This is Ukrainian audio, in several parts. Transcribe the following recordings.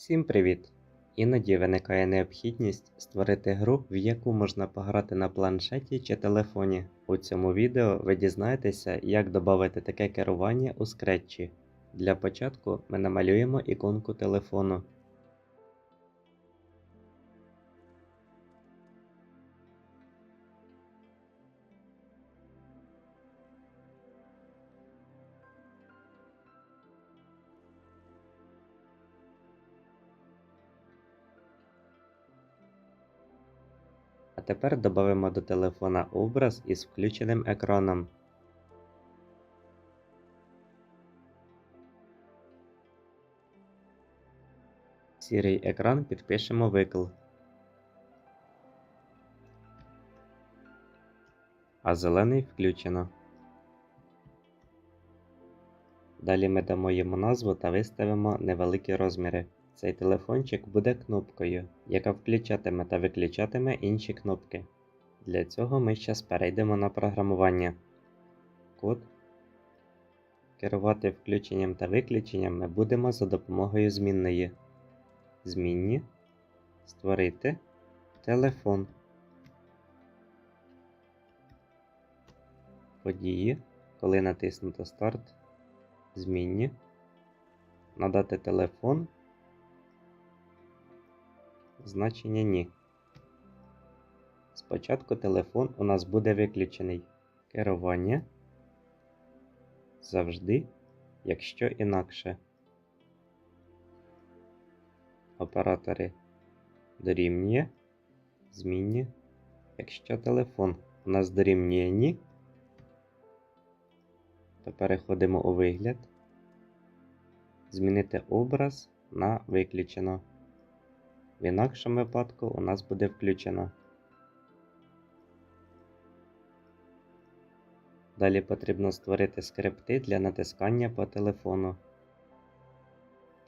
Всім привіт! Іноді виникає необхідність створити гру, в яку можна пограти на планшеті чи телефоні. У цьому відео ви дізнаєтеся, як додати таке керування у скретчі. Для початку ми намалюємо іконку телефону. А тепер додамо до телефона образ із включеним екраном. Сірий екран підпишемо викл. А зелений включено. Далі ми дамо йому назву та виставимо невеликі розміри. Цей телефончик буде кнопкою, яка включатиме та виключатиме інші кнопки. Для цього ми зараз перейдемо на програмування. Код. Керувати включенням та виключенням ми будемо за допомогою змінної. Змінні. Створити телефон. Події. Коли натиснуто старт. Змінні. Надати телефон. Значення ні. Спочатку телефон у нас буде виключений. Керування. Завжди, якщо інакше. Оператори дорівнює. Змінні. Якщо телефон у нас дорівнює ні, то переходимо у вигляд. Змінити образ на виключено. В інакшому випадку у нас буде включено. Далі потрібно створити скрипти для натискання по телефону.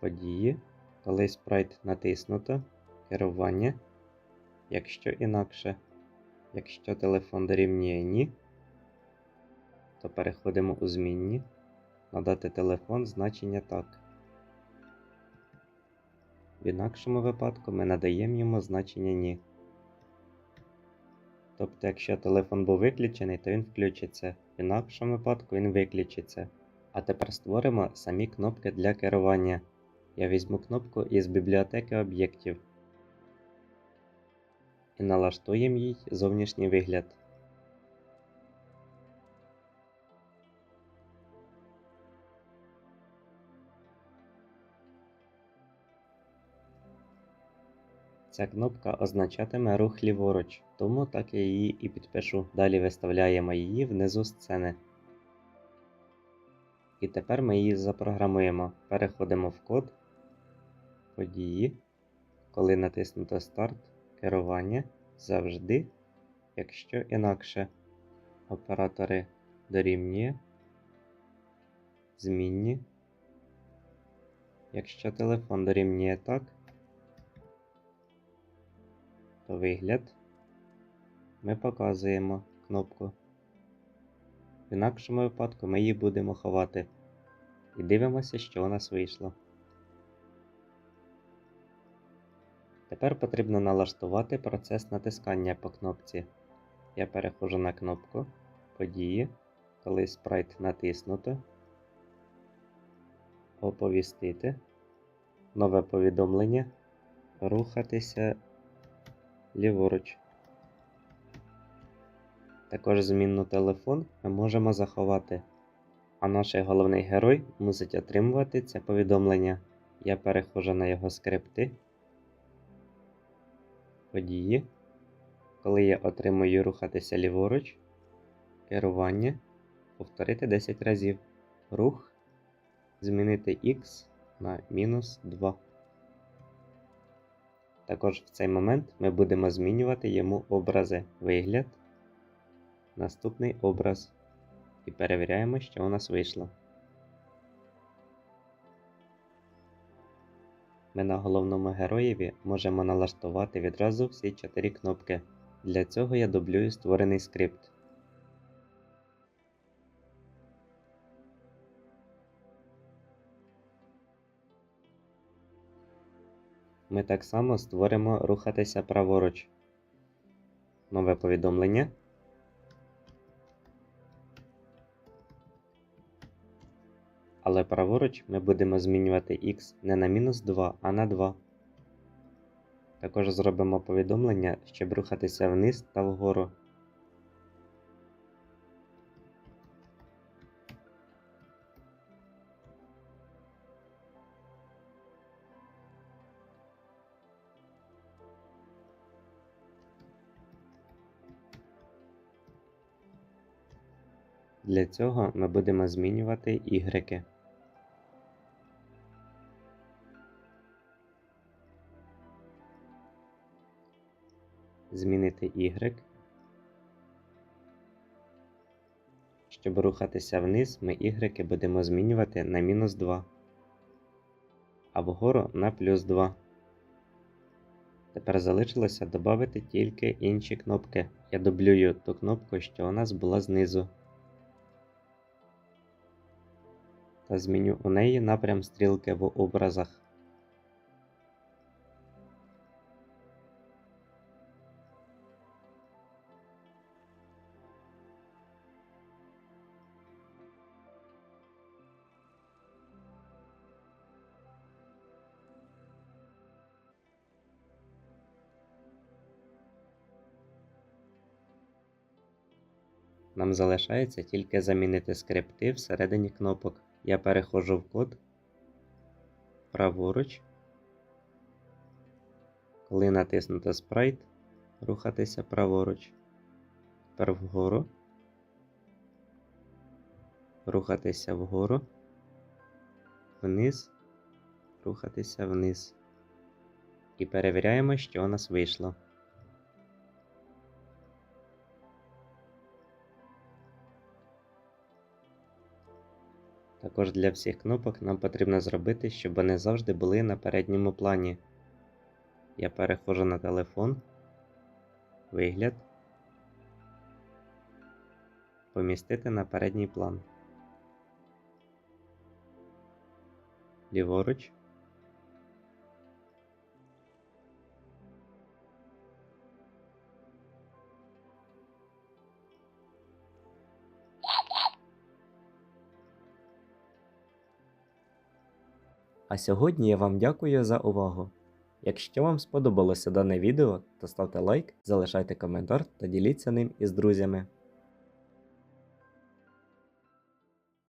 Події, коли спрайт натиснуто, керування. Якщо інакше, якщо телефон дорівнює ні, то переходимо у змінні, надати телефон значення так. В інакшому випадку ми надаємо йому значення ні. Тобто, якщо телефон був виключений, то він включиться, в інакшому випадку він виключиться. А тепер створимо самі кнопки для керування. Я візьму кнопку із бібліотеки об'єктів і налаштуємо їй зовнішній вигляд. Ця кнопка означатиме рух ліворуч, тому так я її і підпишу. Далі виставляємо її внизу сцени. І тепер ми її запрограмуємо. Переходимо в код, події, коли натиснуто старт, керування завжди, якщо інакше. Оператори дорівнює, змінні. Якщо телефон дорівнює так, вигляд ми показуємо кнопку. В інакшому випадку ми її будемо ховати. І дивимося, що у нас вийшло. Тепер потрібно налаштувати процес натискання по кнопці. Я переходжу на кнопку Події, коли спрайт натиснуто. Оповістити. Нове повідомлення. Рухатися ліворуч. Також змінну телефон ми можемо заховати, а наш головний герой мусить отримувати це повідомлення. Я перехожу на його скрипти. Події. Коли я отримую рухатися ліворуч, керування, повторити 10 разів. Рух, змінити X на мінус 2. Також в цей момент ми будемо змінювати йому образи вигляд, наступний образ і перевіряємо, що у нас вийшло. Ми на головному героєві можемо налаштувати відразу всі 4 кнопки. Для цього я дублюю створений скрипт. Ми так само створимо рухатися праворуч. Нове повідомлення. Але праворуч ми будемо змінювати x не на мінус 2, а на 2. Також зробимо повідомлення, щоб рухатися вниз та вгору. Для цього ми будемо змінювати ігреки. Змінити y. Щоб рухатися вниз, ми ігреки будемо змінювати на мінус 2, а вгору на плюс 2. Тепер залишилося додати тільки інші кнопки. Я дублюю ту кнопку, що у нас була знизу. Та зміню у неї напрям стрілки в образах. Нам залишається тільки замінити скрипти всередині кнопок. Я переходжу в код праворуч. Коли натиснути спрайт, рухатися праворуч. Тепер вгору. Рухатися вгору. Вниз. Рухатися вниз. І перевіряємо, що у нас вийшло. Також для всіх кнопок нам потрібно зробити, щоб вони завжди були на передньому плані. Я перехожу на телефон, вигляд, помістити на передній план. Ліворуч. А сьогодні я вам дякую за увагу. Якщо вам сподобалося дане відео, то ставте лайк, залишайте коментар та діліться ним із друзями.